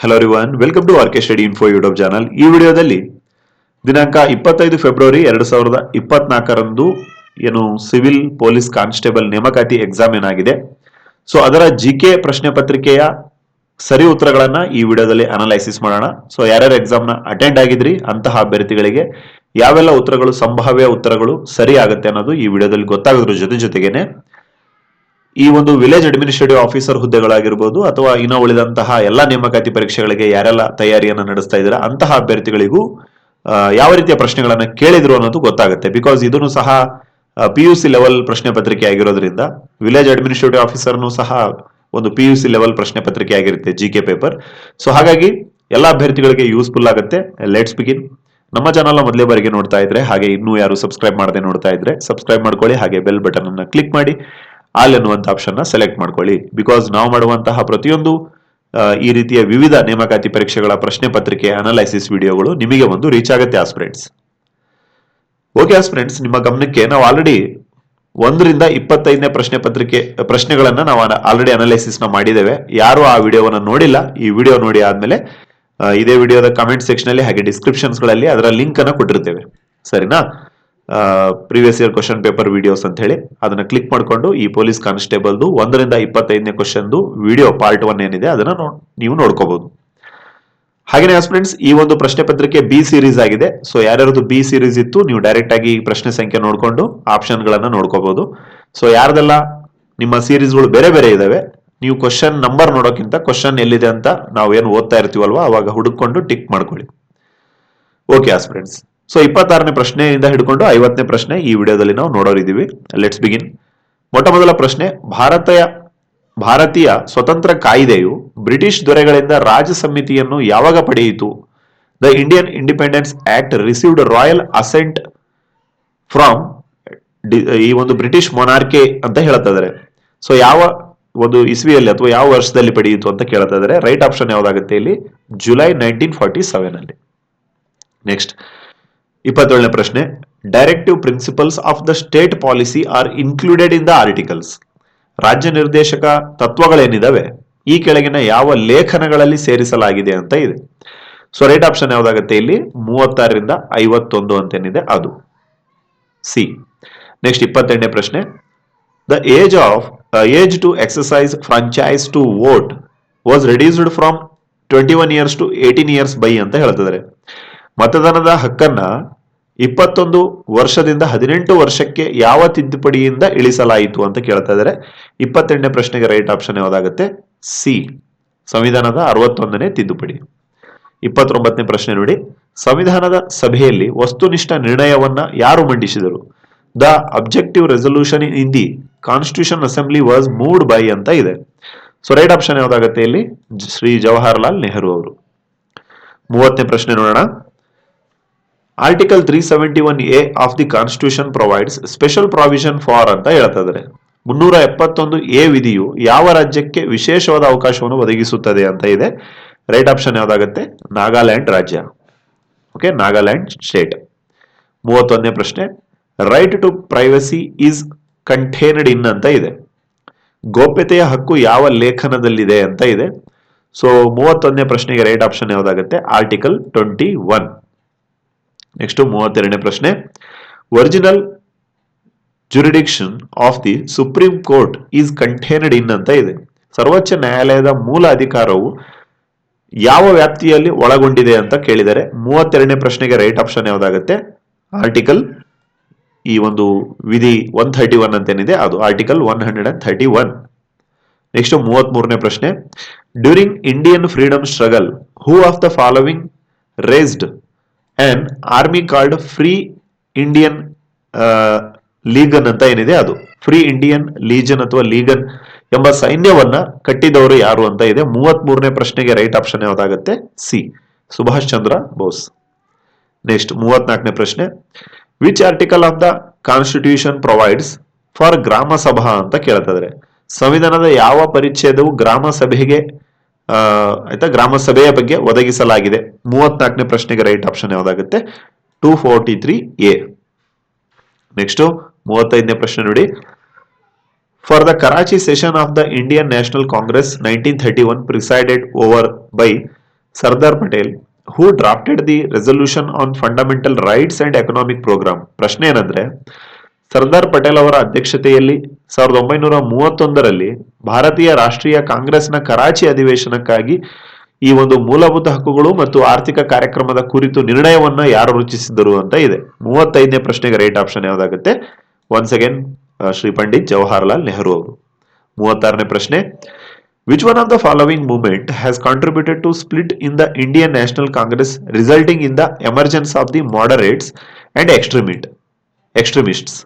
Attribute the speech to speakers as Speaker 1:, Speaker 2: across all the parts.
Speaker 1: Hello ರಿವನ್ welcome to R K study info YouTube channel ಈ ವಿಡಿಯೋದಲ್ಲಿ ದಿನಾಂಕ ಇಪ್ಪತ್ತೈದು ಫೆಬ್ರವರಿ ಎರಡು ಸಾವಿರದ ಇಪ್ಪತ್ನಾಲ್ಕರಂದು ಏನು ಸಿವಿಲ್ ಪೊಲೀಸ್ ಕಾನ್ಸ್ಟೇಬಲ್ ನೇಮಕಾತಿ ಎಕ್ಸಾಮ್ ಏನಾಗಿದೆ. ಸೊ ಅದರ ಜಿ ಕೆ ಪ್ರಶ್ನೆ ಪತ್ರಿಕೆಯ ಸರಿ ಉತ್ತರಗಳನ್ನ ಈ ವಿಡಿಯೋದಲ್ಲಿ ಅನಲೈಸಿಸ್ ಮಾಡೋಣ. ಸೊ ಯಾರ್ಯಾರು ಎಕ್ಸಾಮ್ನ ಅಟೆಂಡ್ ಆಗಿದ್ರಿ, ಅಂತಹ ಅಭ್ಯರ್ಥಿಗಳಿಗೆ ಯಾವೆಲ್ಲ ಉತ್ತರಗಳು, ಸಂಭಾವ್ಯ ಉತ್ತರಗಳು ಸರಿ ಆಗುತ್ತೆ ಅನ್ನೋದು ಈ ವಿಡಿಯೋದಲ್ಲಿ ಗೊತ್ತಾಗೋದ್ರ ಜೊತೆ ಜೊತೆಗೇನೆ ಈ ಒಂದು ವಿಲೇಜ್ ಅಡ್ಮಿನಿಸ್ಟ್ರೇಟಿವ್ ಆಫೀಸರ್ ಹುದ್ದೆಗಳಾಗಿರ್ಬೋದು ಅಥವಾ ಇನ್ನೂ ಉಳಿದಂತಹ ಎಲ್ಲ ನೇಮಕಾತಿ ಪರೀಕ್ಷೆಗಳಿಗೆ ಯಾರೆಲ್ಲ ತಯಾರಿಯನ್ನು ನಡೆಸ್ತಾ ಇದ್ದಾರೆ, ಅಂತಹ ಅಭ್ಯರ್ಥಿಗಳಿಗೂ ಯಾವ ರೀತಿಯ ಪ್ರಶ್ನೆಗಳನ್ನ ಕೇಳಿದ್ರು ಅನ್ನೋದು ಗೊತ್ತಾಗುತ್ತೆ. ಬಿಕಾಸ್ ಇದನ್ನು ಸಹ ಪಿ ಯು ಸಿ ಲೆವೆಲ್ ಪ್ರಶ್ನೆ ಪತ್ರಿಕೆ ಆಗಿರೋದ್ರಿಂದ ವಿಲೇಜ್ ಅಡ್ಮಿನಿಸ್ಟ್ರೇಟಿವ್ ಆಫೀಸರ್ನು ಸಹ ಒಂದು ಪಿ ಯು ಸಿ ಲೆವೆಲ್ ಪ್ರಶ್ನೆ ಪತ್ರಿಕೆ ಆಗಿರುತ್ತೆ ಜಿ ಕೆ ಪೇಪರ್ ಸೊ ಹಾಗಾಗಿ ಎಲ್ಲ ಅಭ್ಯರ್ಥಿಗಳಿಗೆ ಯೂಸ್ಫುಲ್ ಆಗುತ್ತೆ. ಲೆಟ್ಸ್ ಬಿಗಿನ್ ನಮ್ಮ ಚಾನಲ್ ಮೊದಲೇ ಬಾರಿಗೆ ನೋಡ್ತಾ ಇದ್ರೆ, ಹಾಗೆ ಇನ್ನೂ ಯಾರು ಸಬ್ಸ್ಕ್ರೈಬ್ ಮಾಡದೆ ನೋಡ್ತಾ ಇದ್ರೆ ಸಬ್ಸ್ಕ್ರೈಬ್ ಮಾಡ್ಕೊಳ್ಳಿ, ಹಾಗೆ ಬೆಲ್ ಬಟನ್ ಅನ್ನು ಕ್ಲಿಕ್ ಮಾಡಿ. ಆಲ್ ಎನ್ನುವಂಥ ಆಪ್ಷನ್ನ ಸೆಲೆಕ್ಟ್ ಮಾಡ್ಕೊಳ್ಳಿ. ಬಿಕಾಸ್ ನಾವು ಮಾಡುವಂತಹ ಪ್ರತಿಯೊಂದು ಈ ರೀತಿಯ ವಿವಿಧ ನೇಮಕಾತಿ ಪರೀಕ್ಷೆಗಳ ಪ್ರಶ್ನೆ ಪತ್ರಿಕೆ ಅನಲೈಸಿಸ್ ವಿಡಿಯೋಗಳು ನಿಮಗೆ ಒಂದು ರೀಚ್ ಆಗುತ್ತೆ ಆಸ್ಪಿರೆಂಟ್ಸ್ ಓಕೆ ಆಸ್ಪ್ರೆಂಡ್ಸ್ ನಿಮ್ಮ ಗಮನಕ್ಕೆ ನಾವು ಆಲ್ರೆಡಿ ಒಂದರಿಂದ ಇಪ್ಪತ್ತೈದನೇ ಪ್ರಶ್ನೆ ಪತ್ರಿಕೆ, ಪ್ರಶ್ನೆಗಳನ್ನು ನಾವು ಆಲ್ರೆಡಿ ಅನಲೈಸಿಸ್ನ ಮಾಡಿದ್ದೇವೆ. ಯಾರು ಆ ವಿಡಿಯೋವನ್ನು ನೋಡಿಲ್ಲ, ಈ ವಿಡಿಯೋ ನೋಡಿ ಆದ್ಮೇಲೆ ಇದೇ ವಿಡಿಯೋದ ಕಮೆಂಟ್ ಸೆಕ್ಷನ್ ಅಲ್ಲಿ ಹಾಗೆ ಡಿಸ್ಕ್ರಿಪ್ಷನ್ಸ್ಗಳಲ್ಲಿ ಅದರ ಲಿಂಕ್ ಅನ್ನು ಕೊಟ್ಟಿರ್ತೇವೆ. ಸರಿನಾ? Previous year question paper videos ಅಂತ ಹೇಳಿ. ಅದನ್ನ ಕ್ಲಿಕ್ ಮಾಡಿಕೊಂಡು ಈ ಪೊಲೀಸ್ ಕಾನ್ಸ್ಟೇಬಲ್ದು ಒಂದರಿಂದ ಇಪ್ಪತ್ತೈದನೇ ಕ್ವಶನ್ದು ವಿಡಿಯೋ ಪಾರ್ಟ್ ಒನ್ ಏನಿದೆ ಅದನ್ನ ನೀವು ನೋಡ್ಕೋಬಹುದು ಹಾಗೆ ಫ್ರೆಂಡ್ಸ್ ಈ ಒಂದು ಪ್ರಶ್ನೆ ಪತ್ರಿಕೆ ಬಿ ಸೀರೀಸ್ ಆಗಿದೆ. ಸೊ ಯಾರ್ಯಾರದು ಬಿ ಸೀರೀಸ್ ಇತ್ತು, ನೀವು ಡೈರೆಕ್ಟ್ ಆಗಿ ಪ್ರಶ್ನೆ ಸಂಖ್ಯೆ ನೋಡಿಕೊಂಡು ಆಪ್ಷನ್ ಗಳನ್ನ ನೋಡ್ಕೋಬಹುದು ಸೊ ಯಾರ್ದೆಲ್ಲ ನಿಮ್ಮ ಸೀರೀಸ್ಗಳು ಬೇರೆ ಬೇರೆ ಇದಾವೆ, ನೀವು ಕ್ವಶನ್ ನಂಬರ್ ನೋಡೋಕ್ಕಿಂತ ಕ್ವಶನ್ ಎಲ್ಲಿದೆ ಅಂತ ನಾವು ಏನು ಓದ್ತಾ ಇರ್ತೀವಲ್ವಾ, ಅವಾಗ ಹುಡುಕೊಂಡು ಟಿಕ್ ಮಾಡ್ಕೊಳ್ಳಿ. ಓಕೆ ಆಸ್ಪಿರೆಂಟ್ಸ್ ಸೊ ಇಪ್ಪತ್ತಾರನೇ ಪ್ರಶ್ನೆಯಿಂದ ಹಿಡ್ಕೊಂಡು ಐವತ್ತನೇ ಪ್ರಶ್ನೆ ಈ ವಿಡಿಯೋದಲ್ಲಿ ನಾವು ನೋಡೋರಿದ್ದೀವಿ. ಲೆಟ್ಸ್ ಬಿಗಿನ್ ಮೊಟ್ಟ ಮೊದಲ ಪ್ರಶ್ನೆ, ಭಾರತೀಯ ಭಾರತೀಯ ಸ್ವತಂತ್ರ ಕಾಯ್ದೆಯು ಬ್ರಿಟಿಷ್ ದೊರೆಗಳಿಂದ ರಾಜ ಸಮಿತಿಯನ್ನು ಯಾವಾಗ ಪಡೆಯಿತು? The Indian independence act received royal assent from ಈ ಒಂದು ಬ್ರಿಟಿಷ್ ಮೊನಾರ್ಕೆ ಅಂತ ಹೇಳ್ತಾ ಸೊ ಯಾವ ಒಂದು ಇಸ್ವಿಯಲ್ಲಿ ಅಥವಾ ಯಾವ ವರ್ಷದಲ್ಲಿ ಪಡೆಯಿತು ಅಂತ ಕೇಳ್ತಾ ರೈಟ್ ಆಪ್ಷನ್ ಯಾವ್ದಾಗುತ್ತೆ ಇಲ್ಲಿ? ಜುಲೈ ನೈನ್ಟೀನ್ ಫಾರ್ಟಿ ಸೆವೆನ್ ಅಲ್ಲಿ. ನೆಕ್ಸ್ಟ್ ಇಪ್ಪತ್ತೇಳನೇ ಪ್ರಶ್ನೆ. Directive principles of the state policy are included in the articles ರಾಜ್ಯ ನಿರ್ದೇಶಕ ತತ್ವಗಳೇನಿದಾವೆ? ಈ ಕೆಳಗಿನ ಯಾವ ಲೇಖನಗಳಲ್ಲಿ ಸೇರಿಸಲಾಗಿದೆ ಅಂತ ಇದೆ. ಸೊ ರೈಟ್ ಆಪ್ಷನ್ ಯಾವ್ದಾಗುತ್ತೆ ಇಲ್ಲಿ? ಮೂವತ್ತಾರರಿಂದ ಐವತ್ತೊಂದು ಅಂತೇನಿದೆ ಅದು. ಸಿ ನೆಕ್ಸ್ಟ್ ಇಪ್ಪತ್ತೆಂಟನೇ ಪ್ರಶ್ನೆ. The age of age to exercise franchise to vote was reduced from twenty one years to eighteen years by ಅಂತ ಹೇಳ್ತಿದ್ದಾರೆ. ಮತದಾನದ ಹಕ್ಕನ್ನ ಇಪ್ಪತ್ತೊಂದು ವರ್ಷದಿಂದ ಹದಿನೆಂಟು ವರ್ಷಕ್ಕೆ ಯಾವ ತಿದ್ದುಪಡಿಯಿಂದ ಇಳಿಸಲಾಯಿತು ಅಂತ ಕೇಳ್ತಾ ಇದ್ದಾರೆ. ಇಪ್ಪತ್ತೆಂಟನೇ ಪ್ರಶ್ನೆಗೆ ರೈಟ್ ಆಪ್ಷನ್ ಯಾವ್ದಾಗುತ್ತೆ? ಸಿ. ಸಂವಿಧಾನದ ಅರವತ್ತೊಂದನೇ ತಿದ್ದುಪಡಿ. ಇಪ್ಪತ್ತೊಂಬತ್ತನೇ ಪ್ರಶ್ನೆ ನೋಡಿ. ಸಂವಿಧಾನದ ಸಭೆಯಲ್ಲಿ ವಸ್ತುನಿಷ್ಠ ನಿರ್ಣಯವನ್ನ ಯಾರು ಮಂಡಿಸಿದರು? The objective resolution in the constitution assembly was moved by ಅಂತ ಇದೆ. ಸೊ ರೈಟ್ ಆಪ್ಷನ್ ಯಾವ್ದಾಗುತ್ತೆ ಇಲ್ಲಿ? ಶ್ರೀ ಜವಾಹರ್ಲಾಲ್ ನೆಹರು ಅವರು. ಮೂವತ್ತನೇ ಪ್ರಶ್ನೆ ನೋಡೋಣ. Article three seventy one A of the constitution provides special provision for ಅಂತ ಹೇಳ್ತಾ ಇದ್ದಾರೆ ಮುನ್ನೂರ ಎಪ್ಪತ್ತೊಂದು ಎ ವಿಧಿಯು ಯಾವ ರಾಜ್ಯಕ್ಕೆ ವಿಶೇಷವಾದ ಅವಕಾಶವನ್ನು ಒದಗಿಸುತ್ತದೆ ಅಂತ ಇದೆ. Right option ಯಾವ್ದಾಗುತ್ತೆ? ನಾಗಾಲ್ಯಾಂಡ್ ರಾಜ್ಯ. ಓಕೆ ನಾಗಾಲ್ಯಾಂಡ್ ಸ್ಟೇಟ್ ಮೂವತ್ತೊಂದನೇ ಪ್ರಶ್ನೆ right to privacy is contained in ಅಂತ ಇದೆ. ಗೋಪ್ಯತೆಯ ಹಕ್ಕು ಯಾವ ಲೇಖನದಲ್ಲಿದೆ ಅಂತ ಇದೆ. ಸೊ ಮೂವತ್ತೊಂದನೇ ಪ್ರಶ್ನೆಗೆ ರೈಟ್ ಆಪ್ಷನ್ ಯಾವ್ದಾಗುತ್ತೆ? ಆರ್ಟಿಕಲ್ ಟ್ವೆಂಟಿ ಒನ್ ನೆಕ್ಸ್ಟ್ ಮೂವತ್ತೆರಡನೇ ಪ್ರಶ್ನೆ. Original jurisdiction of the supreme court is contained in ಅಂತ ಇದೆ. ಸರ್ವೋಚ್ಚ ನ್ಯಾಯಾಲಯದ ಮೂಲ ಅಧಿಕಾರವು ಯಾವ ವ್ಯಾಪ್ತಿಯಲ್ಲಿ ಒಳಗೊಂಡಿದೆ ಅಂತ ಕೇಳಿದರೆ ಮೂವತ್ತೆರಡನೇ ಪ್ರಶ್ನೆಗೆ ರೈಟ್ ಆಪ್ಷನ್ ಯಾವ್ದಾಗುತ್ತೆ? ಆರ್ಟಿಕಲ್ ಈ ಒಂದು ವಿಧಿ ಒನ್ ಥರ್ಟಿ ಒನ್ ಅಂತೇನಿದೆ, ಅದು article one hundred and thirty one. Next ಮೂವತ್ತ್ ಮೂರನೇ ಪ್ರಶ್ನೆ. During Indian freedom struggle, who of the following raised and army called free Indian legion ಅಂತ ಏನಿದೆ ಅದು. ಫ್ರೀ ಇಂಡಿಯನ್ ಲೀಜನ್ ಅಥವಾ ಲೀಗನ್ ಎಂಬ ಸೈನ್ಯವನ್ನ ಕಟ್ಟಿದವರು ಯಾರು ಅಂತ ಇದೆ. ಮೂವತ್ತ್ ಮೂರನೇ ಪ್ರಶ್ನೆಗೆ ರೈಟ್ ಆಪ್ಷನ್ ಯಾವ್ದಾಗುತ್ತೆ? ಸಿ ಸುಭಾಷ್ ಚಂದ್ರ ಬೋಸ್. ನೆಕ್ಸ್ಟ್ ಮೂವತ್ನಾಲ್ಕನೇ ಪ್ರಶ್ನೆ. Which article of the constitution provides for Gram Sabha ಅಂತ ಕೇಳ್ತಾ ಸಂವಿಧಾನದ ಯಾವ ಪರಿಚ್ಛೇದವು ಗ್ರಾಮ ಸಭೆಗೆ ಆಯ್ತಾ ಗ್ರಾಮ ಸಭೆಯ ಬಗ್ಗೆ ಒದಗಿಸಲಾಗಿದೆ. ಮೂವತ್ನಾಲ್ಕನೇ ಪ್ರಶ್ನೆಗೆ right option ಯಾವುದಾಗುತ್ತೆ? Two forty three A. Next ಮೂವತ್ತೈದನೇ ಪ್ರಶ್ನೆ ನೋಡಿ. For the Karachi session of the Indian national congress nineteen thirty one presided over by Sardar Patel who drafted the resolution on fundamental rights and economic program ಪ್ರಶ್ನೆ ಏನಂದ್ರೆ ಸರ್ದಾರ್ ಪಟೇಲ್ ಅವರ ಅಧ್ಯಕ್ಷತೆಯಲ್ಲಿ ಸಾವಿರದ ಒಂಬೈನೂರ ಮೂವತ್ತೊಂದರಲ್ಲಿ ಭಾರತೀಯ ರಾಷ್ಟ್ರೀಯ ಕಾಂಗ್ರೆಸ್ನ ಕರಾಚಿ ಅಧಿವೇಶನಕ್ಕಾಗಿ ಈ ಒಂದು ಮೂಲಭೂತ ಹಕ್ಕುಗಳು ಮತ್ತು ಆರ್ಥಿಕ ಕಾರ್ಯಕ್ರಮದ ಕುರಿತು ನಿರ್ಣಯವನ್ನ ಯಾರು ರಚಿಸಿದರು ಅಂತ ಇದೆ. ಮೂವತ್ತೈದನೇ ಪ್ರಶ್ನೆಗೆ ರೈಟ್ ಆಪ್ಷನ್ ಯಾವ್ದಾಗುತ್ತೆ? ಒನ್ಸ್ ಅಗೇನ್ ಶ್ರೀ ಪಂಡಿತ್ ಜವಾಹರ್ಲಾಲ್ ನೆಹರು ಅವರು. ಮೂವತ್ತಾರನೇ ಪ್ರಶ್ನೆ which one of the following movement has contributed to split in the Indian national congress resulting in the emergence of the moderates and extremist extremists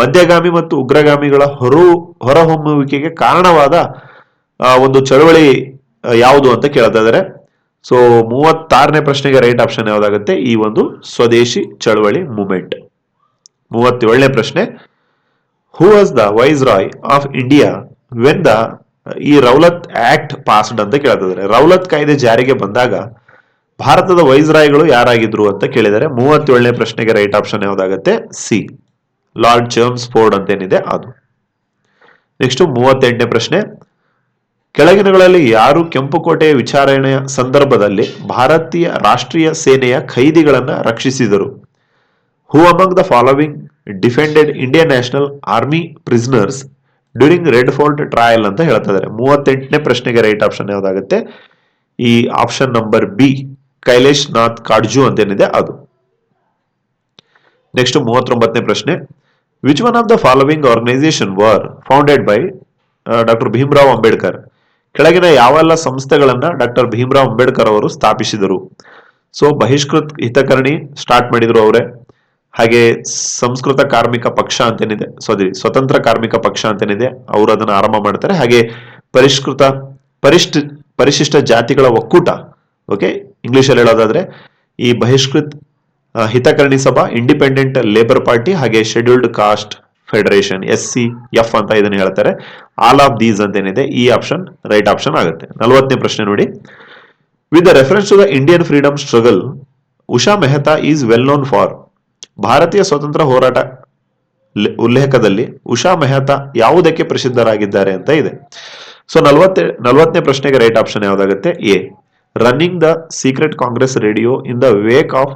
Speaker 1: ಮಧ್ಯಗಾಮಿ ಮತ್ತು ಉಗ್ರಗಾಮಿಗಳ ಹೊರು ಹೊರಹೊಮ್ಮುವಿಕೆಗೆ ಕಾರಣವಾದ ಒಂದು ಚಳವಳಿ ಯಾವುದು ಅಂತ ಕೇಳ್ತಾ ಇದ್ದಾರೆ ಸೊ ಮೂವತ್ತಾರನೇ ಪ್ರಶ್ನೆಗೆ ರೈಟ್ ಆಪ್ಷನ್ ಯಾವ್ದಾಗುತ್ತೆ? ಈ ಒಂದು ಸ್ವದೇಶಿ ಚಳವಳಿ ಮೂಮೆಂಟ್. ಮೂವತ್ತೇಳನೇ ಪ್ರಶ್ನೆ. Who was the viceroy of India when the ಈ ರೌಲತ್ ಆಕ್ಟ್ ಪಾಸ್ಡ್ ಅಂತ ಕೇಳ್ತಿದ್ದಾರೆ ರೌಲತ್ ಕಾಯ್ದೆ ಜಾರಿಗೆ ಬಂದಾಗ ಭಾರತದ ವೈಸ್ ರಾಯ್ಗಳು ಯಾರಾಗಿದ್ರು ಅಂತ ಕೇಳಿದರೆ ಮೂವತ್ತೇಳನೇ ಪ್ರಶ್ನೆಗೆ ರೈಟ್ ಆಪ್ಷನ್ ಯಾವ್ದಾಗುತ್ತೆ? ಸಿ. ಲಾರ್ಡ್ ಜರ್ಮ್ಸ್ ಫೋರ್ಡ್ ಅಂತ ಏನಿದೆ ಅದು. ನೆಕ್ಸ್ಟ್ ಮೂವತ್ತೆಂಟನೇ ಪ್ರಶ್ನೆ. ಕೆಳಗಿನಗಳಲ್ಲಿ ಯಾರು ಕೆಂಪುಕೋಟೆಯ ವಿಚಾರಣೆಯ ಸಂದರ್ಭದಲ್ಲಿ ಭಾರತೀಯ ರಾಷ್ಟ್ರೀಯ ಸೇನೆಯ ಖೈದಿಗಳನ್ನು ರಕ್ಷಿಸಿದರು? Who among the following defended Indian national army prisoners during red fort trial ಅಂತ ಹೇಳ್ತಾ ಇದ್ದಾರೆ. ಮೂವತ್ತೆಂಟನೇ ಪ್ರಶ್ನೆಗೆ ರೈಟ್ ಆಪ್ಷನ್ ಯಾವ್ದಾಗುತ್ತೆ? ಈ option number B, Kailash Nath Katju ಅಂತ ಏನಿದೆ ಅದು. ನೆಕ್ಸ್ಟ್ ಮೂವತ್ತೊಂಬತ್ತನೇ ಪ್ರಶ್ನೆ. Which one of the following organisation were founded by doctor Bhimrao Ambedkar ಕೆಳಗಿನ ಯಾವೆಲ್ಲ ಸಂಸ್ಥೆಗಳನ್ನ ಡಾಕ್ಟರ್ ಭೀಮ್ರಾವ್ ಅಂಬೇಡ್ಕರ್ ಅವರು ಸ್ಥಾಪಿಸಿದರು? ಸೊ ಬಹಿಷ್ಕೃತ್ ಹಿತಕರಣಿ ಸ್ಟಾರ್ಟ್ ಮಾಡಿದ್ರು ಅವರೇ. ಹಾಗೆ ಸಂಸ್ಕೃತ ಕಾರ್ಮಿಕ ಪಕ್ಷ ಅಂತೇನಿದೆ ಸಾರಿ ಸ್ವತಂತ್ರ ಕಾರ್ಮಿಕ ಪಕ್ಷ ಅಂತೇನಿದೆ, ಅವರು ಅದನ್ನು ಆರಂಭ ಮಾಡ್ತಾರೆ. ಹಾಗೆ ಪರಿಷ್ಕೃತ, ಪರಿಷ್ಠ, ಪರಿಶಿಷ್ಟ ಜಾತಿಗಳ ಒಕ್ಕೂಟ ಓಕೆ ಇಂಗ್ಲಿಷಲ್ಲಿ ಹೇಳೋದಾದ್ರೆ, ಈ Bahishkrit Hitakarini Sabha independent labour party ಹಾಗೆ scheduled caste federation S C F ಅಂತ ಇದನ್ನ ಹೇಳ್ತಾರೆ. ಆಲ್ ಆಫ್ ದೀಸ್ ಅಂತ ಏನಿದೆ ಈ ಆಪ್ಷನ್ ರೈಟ್ ಆಪ್ಷನ್ ಆಗುತ್ತೆ. ನಲವತ್ತನೇ ಪ್ರಶ್ನೆ ನೋಡಿ. With reference to the Indian freedom struggle Usha Mehta is well known for ಭಾರತೀಯ ಸ್ವತಂತ್ರ ಹೋರಾಟ ಉಲ್ಲೇಖದಲ್ಲಿ ಉಷಾ ಮೆಹ್ತಾ ಯಾವುದಕ್ಕೆ ಪ್ರಸಿದ್ಧರಾಗಿದ್ದಾರೆ ಅಂತ ಇದೆ. ಸೊ ನಲವತ್ತೆ, ನಲವತ್ತನೇ ಪ್ರಶ್ನೆಗೆ right option ಯಾವುದಾಗುತ್ತೆ? A running the secret congress radio in the wake of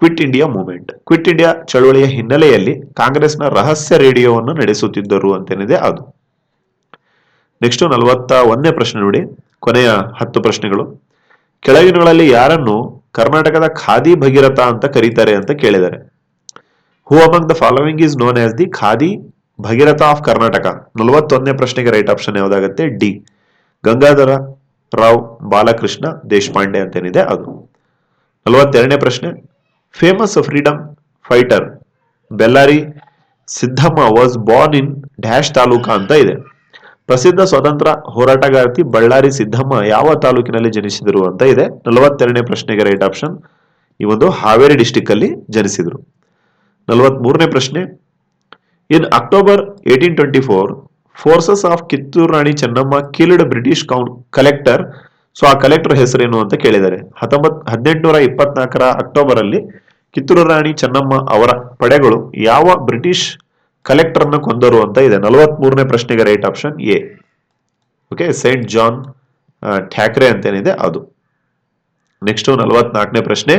Speaker 1: quit India movement. Quit India ಚಳವಳಿಯ ಹಿನ್ನೆಲೆಯಲ್ಲಿ ಕಾಂಗ್ರೆಸ್ನ ರಹಸ್ಯ ರೇಡಿಯೋವನ್ನು ನಡೆಸುತ್ತಿದ್ದರು ಅಂತೇನಿದೆ ಅದು. ನೆಕ್ಸ್ಟ್ ನಲವತ್ತ ಒಂದನೇ ಪ್ರಶ್ನೆ ನೋಡಿ, ಕೊನೆಯ ಹತ್ತು ಪ್ರಶ್ನೆಗಳು. ಕೆಳಗಿನಗಳಲ್ಲಿ ಯಾರನ್ನು ಕರ್ನಾಟಕದ ಖಾದಿ ಭಗೀರಥ ಅಂತ ಕರೀತಾರೆ ಅಂತ ಕೇಳಿದ್ದಾರೆ. Who among the following is known as the Khadi Bhagiratha of Karnataka? ನಲವತ್ತೊಂದನೇ ಪ್ರಶ್ನೆಗೆ ರೈಟ್ ಆಪ್ಷನ್ ಯಾವ್ದಾಗುತ್ತೆ? ಡಿ. ಗಂಗಾಧರ ರಾವ್, ಬಾಲಕೃಷ್ಣ ದೇಶಪಾಂಡೆ ಅಂತೇನಿದೆ ಅದು. ನಲವತ್ತೆರಡನೇ ಪ್ರಶ್ನೆ famous freedom fighter Bellary Siddamma was born in dash taluka ಅಂತ ಇದೆ. ಪ್ರಸಿದ್ಧ ಸ್ವತಂತ್ರ ಹೋರಾಟಗಾರ್ತಿ ಬಳ್ಳಾರಿ ಸಿದ್ದಮ್ಮ ಯಾವ ತಾಲೂಕಿನಲ್ಲಿ ಜನಿಸಿದರು ಅಂತ ಇದೆ. ನಲವತ್ತೆರಡನೇ ಪ್ರಶ್ನೆಗೆ ರೈಟ್ ಆಪ್ಷನ್ ಈ ಒಂದು ಹಾವೇರಿ ಡಿಸ್ಟಿಕ್ ಅಲ್ಲಿ ಜನಿಸಿದರು. ನಲವತ್ಮೂರನೇ ಪ್ರಶ್ನೆ. In October eighteen twenty four forces of Kittur Rani Chennamma killed British Kaun collector so ಆ ಕಲೆಕ್ಟರ್ ಹೆಸರೇನು ಅಂತ ಕೇಳಿದ್ದಾರೆ. ಹತ್ತೊಂಬತ್, ಹದಿನೆಂಟುನೂರ ಇಪ್ಪತ್ನಾಲ್ಕರ ಅಕ್ಟೋಬರ್ ಅಲ್ಲಿ ಕಿತ್ತೂರು ರಾಣಿ ಚೆನ್ನಮ್ಮ ಅವರ ಪಡೆಗಳು ಯಾವ ಬ್ರಿಟಿಷ್ ಕಲೆಕ್ಟರ್ ಅನ್ನ ಕೊಂದರು ಅಂತ ಇದೆ. ನಲವತ್ತ್ ಮೂರನೇ ಪ್ರಶ್ನೆಗೆ right option A okay saint John Thackeray ಅಂತೇನಿದೆ ಅದು. ನೆಕ್ಸ್ಟ್ ನಲವತ್ನಾಲ್ಕನೇ ಪ್ರಶ್ನೆ.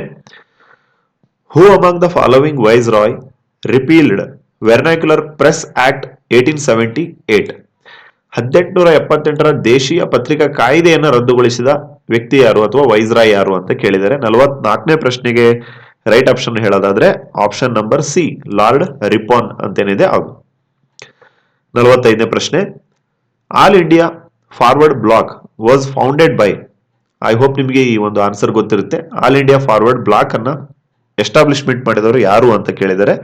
Speaker 1: Who among the following viceroy repealed vernacular press act eighteen seventy eight ಹದಿನೆಂಟುನೂರ ಎಪ್ಪತ್ತೆಂಟರ ದೇಶೀಯ ಪತ್ರಿಕಾ ಕಾಯ್ದೆಯನ್ನು ರದ್ದುಗೊಳಿಸಿದ ವ್ಯಕ್ತಿ ಯಾರು ಅಥವಾ ವೈಸ್ರಾಯ್ ಯಾರು ಅಂತ ಕೇಳಿದರೆ ನಲವತ್ನಾಲ್ಕನೇ ಪ್ರಶ್ನೆಗೆ ರೈಟ್ ಆಪ್ಷನ್ ಹೇಳೋದಾದ್ರೆ option number C, lord Ripon ಅಂತೇನಿದೆ ಅದು. ನಲವತ್ತೈದನೇ ಪ್ರಶ್ನೆ, all India forward bloc was founded by, I hope ನಿಮಗೆ ಈ ಒಂದು ಆನ್ಸರ್ ಗೊತ್ತಿರುತ್ತೆ, ಆಲ್ ಇಂಡಿಯಾ ಫಾರ್ವರ್ಡ್ ಬ್ಲಾಕ್ ಅನ್ನ ಎಸ್ಟಾಬ್ಲಿಷ್ಮೆಂಟ್ ಮಾಡಿದವರು ಯಾರು ಅಂತ ಕೇಳಿದರೆ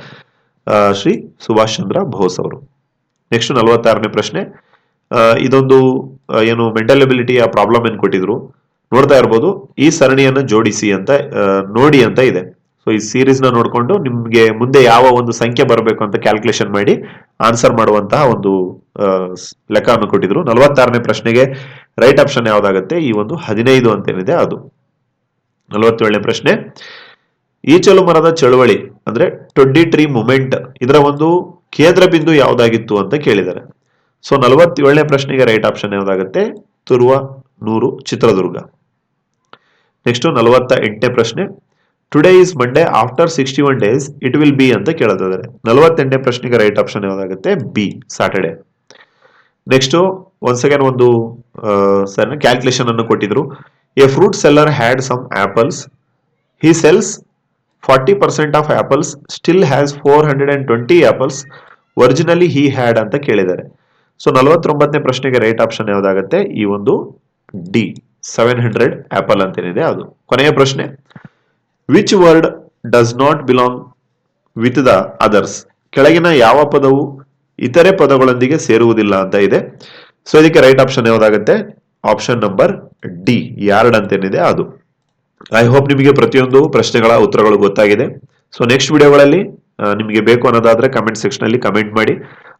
Speaker 1: ಶ್ರೀ ಸುಭಾಷ್ ಚಂದ್ರ ಬೋಸ್ ಅವರು. ನೆಕ್ಸ್ಟ್ ನಲವತ್ತಾರನೇ ಪ್ರಶ್ನೆ ಇದೊಂದು ಏನು ಮೆಂಟಲ್ ಎಬಿಲಿಟಿಯ ಪ್ರಾಬ್ಲಮ್ ಏನು ಕೊಟ್ಟಿದ್ರು. ನೋಡ್ತಾ ಇರ್ಬೋದು, ಈ ಸರಣಿಯನ್ನು ಜೋಡಿಸಿ ಅಂತ ನೋಡಿ ಅಂತ ಇದೆ. ಸೊ ಈ ಸೀರೀಸ್ನ ನೋಡ್ಕೊಂಡು ನಿಮ್ಗೆ ಮುಂದೆ ಯಾವ ಒಂದು ಸಂಖ್ಯೆ ಬರಬೇಕು ಅಂತ ಕ್ಯಾಲ್ಕುಲೇಷನ್ ಮಾಡಿ ಆನ್ಸರ್ ಮಾಡುವಂತಹ ಒಂದು ಲೆಕ್ಕವನ್ನು ಕೊಟ್ಟಿದ್ರು. ನಲವತ್ತಾರನೇ ಪ್ರಶ್ನೆಗೆ ರೈಟ್ ಆಪ್ಷನ್ ಯಾವ್ದಾಗುತ್ತೆ? ಈ ಒಂದು ಹದಿನೈದು ಅಂತೇನಿದೆ ಅದು. ನಲವತ್ತೇಳನೇ ಪ್ರಶ್ನೆ. ಈಚಲು ಮರದ ಚಳುವಳಿ, ಅಂದ್ರೆ ಟ್ವೆಂಟಿ ಟ್ರೀ ಮೂಮೆಂಟ್ ಇದರ ಒಂದು ಕೇಂದ್ರ ಬಿಂದು ಯಾವ್ದಾಗಿತ್ತು ಅಂತ ಕೇಳಿದ್ದಾರೆ. ಸೊ ನಲವತ್ತೇಳನೇ ಪ್ರಶ್ನೆಗೆ ರೈಟ್ ಆಪ್ಷನ್ ಯಾವುದಾಗುತ್ತೆ ತುರುವ, ನೂರು, ಚಿತ್ರದುರ್ಗ. ನೆಕ್ಸ್ಟ್ ನಲವತ್ತ ಎಂಟನೇ ಪ್ರಶ್ನೆ. Today is Monday after sixty one days it will be ಅಂತ ಕೇಳ್ತಿದ್ದಾರೆ ನಲವತ್ತೆಂಟನೇ ಪ್ರಶ್ನೆಗೆ right option ಯಾವುದಾಗುತ್ತೆ B Saturday next once again ಒಂದು ಸರ್ ಕ್ಯಾಲ್ಕುಲೇಷನ್ ಅನ್ನು ಕೊಟ್ಟಿದ್ರು. A fruit seller had some apples he sells forty percent of apples still has four hundred and twenty apples originally he had ಅಂತ ಕೇಳಿದ್ದಾರೆ. So ನಲವತ್ತೊಂಬತ್ತನೇ ಪ್ರಶ್ನೆಗೆ right option ಯಾವ್ದಾಗುತ್ತೆ? ಈ ಒಂದು D seven hundred apple ಅಂತೇನಿದೆ ಅದು. ಕೊನೆಯ ಪ್ರಶ್ನೆ. Which word does not belong with the others ಕೆಳಗಿನ ಯಾವ ಪದವು ಇತರೆ ಪದಗಳೊಂದಿಗೆ ಸೇರುವುದಿಲ್ಲ ಅಂತ ಇದೆ. ಸೊ ಇದಕ್ಕೆ ರೈಟ್ ಆಪ್ಷನ್ ಯಾವ್ದಾಗುತ್ತೆ? ಆಪ್ಷನ್ ನಂಬರ್ ಡಿ ಯಾರ್ಡ್ ಅಂತೇನಿದೆ ಅದು. ಐ ಹೋಪ್ ನಿಮಗೆ ಪ್ರತಿಯೊಂದು ಪ್ರಶ್ನೆಗಳ ಉತ್ತರಗಳು ಗೊತ್ತಾಗಿದೆ. ಸೊ ನೆಕ್ಸ್ಟ್ ವಿಡಿಯೋಗಳಲ್ಲಿ ನಿಮಗೆ ಬೇಕು ಅನ್ನೋದಾದ್ರೆ ಕಮೆಂಟ್ ಸೆಕ್ಷನ್ ಅಲ್ಲಿ ಕಮೆಂಟ್ ಮಾಡಿ.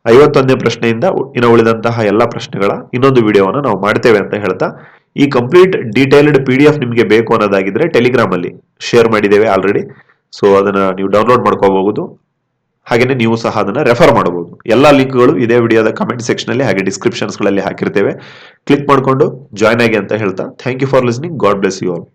Speaker 1: ಐವತ್ತೊಂದನೇ ಪ್ರಶ್ನೆಯಿಂದ ಇನ್ನು ಉಳಿದಂತಹ ಎಲ್ಲ ಪ್ರಶ್ನೆಗಳ ಇನ್ನೊಂದು ವಿಡಿಯೋವನ್ನು ನಾವು ಮಾಡ್ತೇವೆ ಅಂತ ಹೇಳ್ತಾ, ಈ complete detailed P D F ನಿಮಗೆ ಬೇಕು ಅನ್ನೋದಾಗಿದ್ರೆ ಟೆಲಿಗ್ರಾಮ್ ಅಲ್ಲಿ ಶೇರ್ ಮಾಡಿದ್ದೇವೆ ಆಲ್ರೆಡಿ. ಸೊ ಅದನ್ನ ನೀವು ಡೌನ್ಲೋಡ್ ಮಾಡ್ಕೋಬಹುದು. ಹಾಗೇನೆ ನೀವು ಸಹ ಅದನ್ನ ರೆಫರ್ ಮಾಡಬಹುದು. ಎಲ್ಲ ಲಿಂಕ್ಗಳು ಇದೇ ವಿಡಿಯೋದ ಕಮೆಂಟ್ ಸೆಕ್ಷನ್ ಅಲ್ಲಿ ಹಾಗೆ ಡಿಸ್ಕ್ರಿಪ್ಷನ್ಸ್ಗಳಲ್ಲಿ ಹಾಕಿರ್ತೇವೆ. ಕ್ಲಿಕ್ ಮಾಡಿಕೊಂಡು ಜಾಯ್ನ್ ಆಗಿ ಅಂತ ಹೇಳ್ತಾ thank you for listening god bless you all